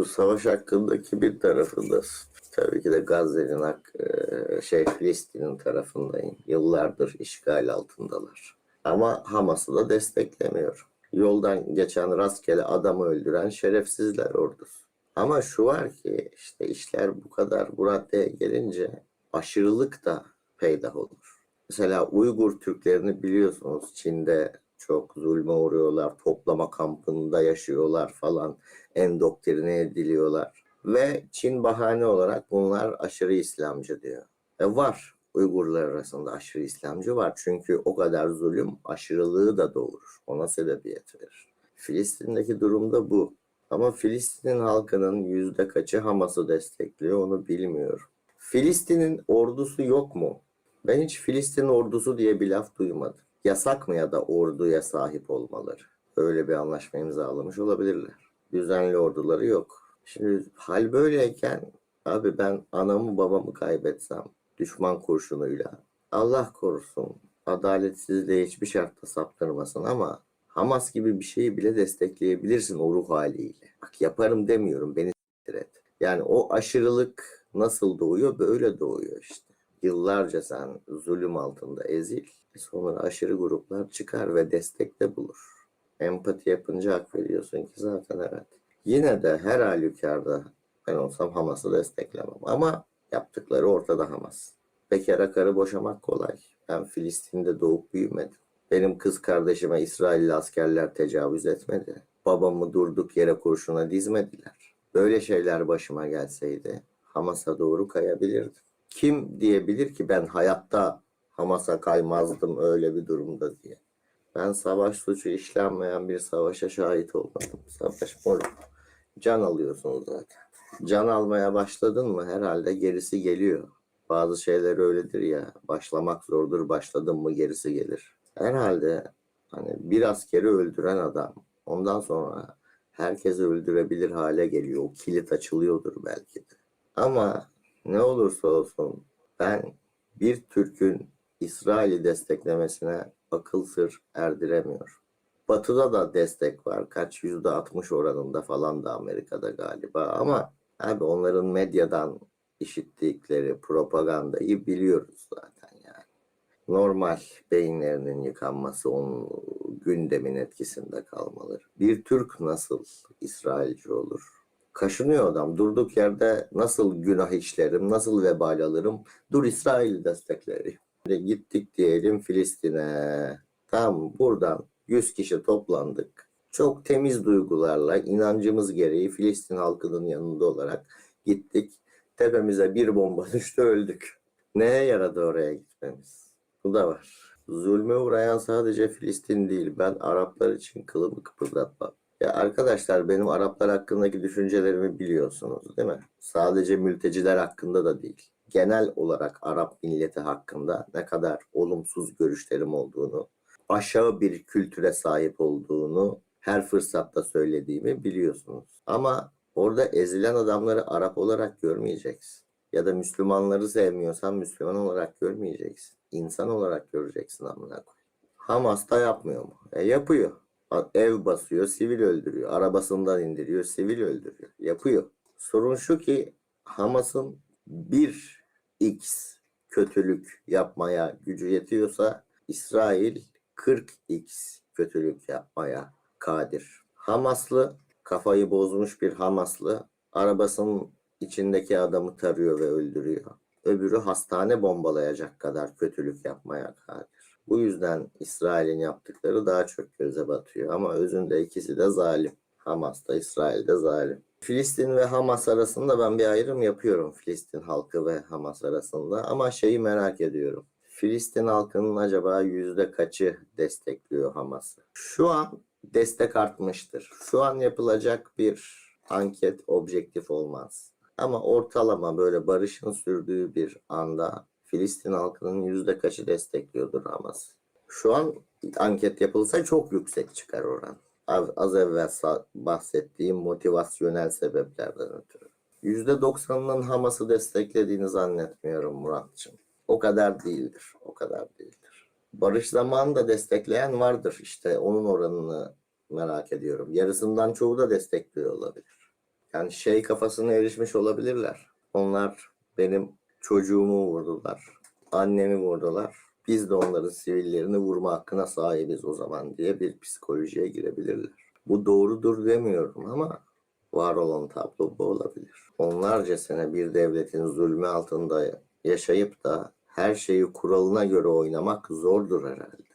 Bu savaş hakkındaki bir tarafındasın. Tabii ki de Gazze'nin hak, e, şey Filistin'in tarafındayım. Yıllardır işgal altındalar. Ama Hamas'ı da desteklemiyorum. Yoldan geçen rastgele adamı öldüren şerefsizler ordusu. Ama şu var ki işte işler bu kadar bu raddeye gelince aşırılık da peydah olur. Mesela Uygur Türklerini biliyorsunuz Çin'de çok zulme uğruyorlar, toplama kampında yaşıyorlar falan, endoktrine ediliyorlar. Ve Çin bahane olarak bunlar aşırı İslamcı diyor. E var Uygurlar arasında aşırı İslamcı var. Çünkü o kadar zulüm aşırılığı da doğurur. Ona sebebiyet verir. Filistin'deki durumda bu. Ama Filistin'in halkının yüzde kaçı Hamas'ı destekliyor onu bilmiyorum. Filistin'in ordusu yok mu? Ben hiç Filistin ordusu diye bir laf duymadım. Yasak mı ya da orduya sahip olmaları? Öyle bir anlaşma imzalamış olabilirler. Düzenli orduları yok. Şimdi hal böyleyken abi ben anamı babamı kaybetsem düşman kurşunuyla Allah korusun adaletsizliğe hiçbir şartta saptırmasın ama Hamas gibi bir şeyi bile destekleyebilirsin o ruh haliyle. Bak yaparım demiyorum beni et. Yani o aşırılık nasıl doğuyor böyle doğuyor işte. Yıllarca sen zulüm altında ezil. Sonra aşırı gruplar çıkar ve destekte bulur. Empati yapınca hak veriyorsun ki zaten evet. Yine de her halükarda ben olsam Hamas'ı desteklemem. Ama yaptıkları ortada Hamas. Bekara karı boşamak kolay. Ben Filistin'de doğup büyümedim. Benim kız kardeşime İsrailli askerler tecavüz etmedi. Babamı durduk yere kurşuna dizmediler. Böyle şeyler başıma gelseydi Hamas'a doğru kayabilirdim. Kim diyebilir ki ben hayatta Hamas'a kaymazdım öyle bir durumda diye. Ben savaş suçu işlenmeyen bir savaşa şahit olmadım. Savaş moruk. Can alıyorsun zaten. Can almaya başladın mı herhalde gerisi geliyor. Bazı şeyler öyledir ya. Başlamak zordur. Başladın mı gerisi gelir. Herhalde hani bir askeri öldüren adam ondan sonra herkesi öldürebilir hale geliyor. O kilit açılıyordur belki de. Ama ne olursa olsun ben bir Türk'ün İsrail'i desteklemesine akıl sır erdiremiyorum. Batı'da da destek var. Kaç yüzde 60 oranında falan da Amerika'da galiba. Ama abi onların medyadan işittikleri propagandayı biliyoruz zaten yani. Normal beyinlerinin yıkanması onun gündemin etkisinde kalmaları. Bir Türk nasıl İsrailci olur? Kaşınıyor adam. Durduk yerde nasıl günah işlerim, nasıl vebal alırım? Dur İsrail'i desteklerim. Gittik diyelim Filistin'e. Tam buradan 100 kişi toplandık. Çok temiz duygularla inancımız gereği Filistin halkının yanında olarak gittik. Tepemize bir bomba düştü öldük. Neye yaradı oraya gitmemiz? Bu da var. Zulme uğrayan sadece Filistin değil. Ben Araplar için kılımı kıpırdatmam. Ya arkadaşlar benim Araplar hakkındaki düşüncelerimi biliyorsunuz değil mi? Sadece mülteciler hakkında da değil. Genel olarak Arap milleti hakkında ne kadar olumsuz görüşlerim olduğunu, aşağı bir kültüre sahip olduğunu her fırsatta söylediğimi biliyorsunuz. Ama orada ezilen adamları Arap olarak görmeyeceksin. Ya da Müslümanları sevmiyorsan Müslüman olarak görmeyeceksin. İnsan olarak göreceksin amına koy. Hamas da yapmıyor mu? E yapıyor. Ev basıyor, sivil öldürüyor. Arabasından indiriyor, sivil öldürüyor. Yapıyor. Sorun şu ki Hamas'ın bir x kötülük yapmaya gücü yetiyorsa İsrail 40x kötülük yapmaya kadir. Hamaslı kafayı bozmuş bir Hamaslı arabasının içindeki adamı tarıyor ve öldürüyor. Öbürü hastane bombalayacak kadar kötülük yapmaya kadir. Bu yüzden İsrail'in yaptıkları daha çok göze batıyor. Ama özünde ikisi de zalim. Hamas da İsrail de zalim. Filistin ve Hamas arasında ben bir ayrım yapıyorum. Filistin halkı ve Hamas arasında. Ama şeyi merak ediyorum. Filistin halkının acaba yüzde kaçı destekliyor Hamas'ı? Şu an destek artmıştır. Şu an yapılacak bir anket objektif olmaz. Ama ortalama böyle barışın sürdüğü bir anda Filistin halkının yüzde kaçı destekliyordur Hamas? Şu an anket yapılsa çok yüksek çıkar oran. Az, evvel bahsettiğim motivasyonel sebeplerden ötürü. Yüzde doksanının Hamas'ı desteklediğini zannetmiyorum Muratçım. O kadar değildir. O kadar değildir. Barış zamanında destekleyen vardır. İşte onun oranını merak ediyorum. Yarısından çoğu da destekliyor olabilir. Yani şey kafasına erişmiş olabilirler. Onlar benim çocuğumu vurdular. Annemi vurdular. Biz de onların sivillerini vurma hakkına sahibiz o zaman diye bir psikolojiye girebilirler. Bu doğrudur demiyorum ama var olan tablo bu olabilir. Onlarca sene bir devletin zulmü altında yaşayıp da her şeyi kuralına göre oynamak zordur herhalde.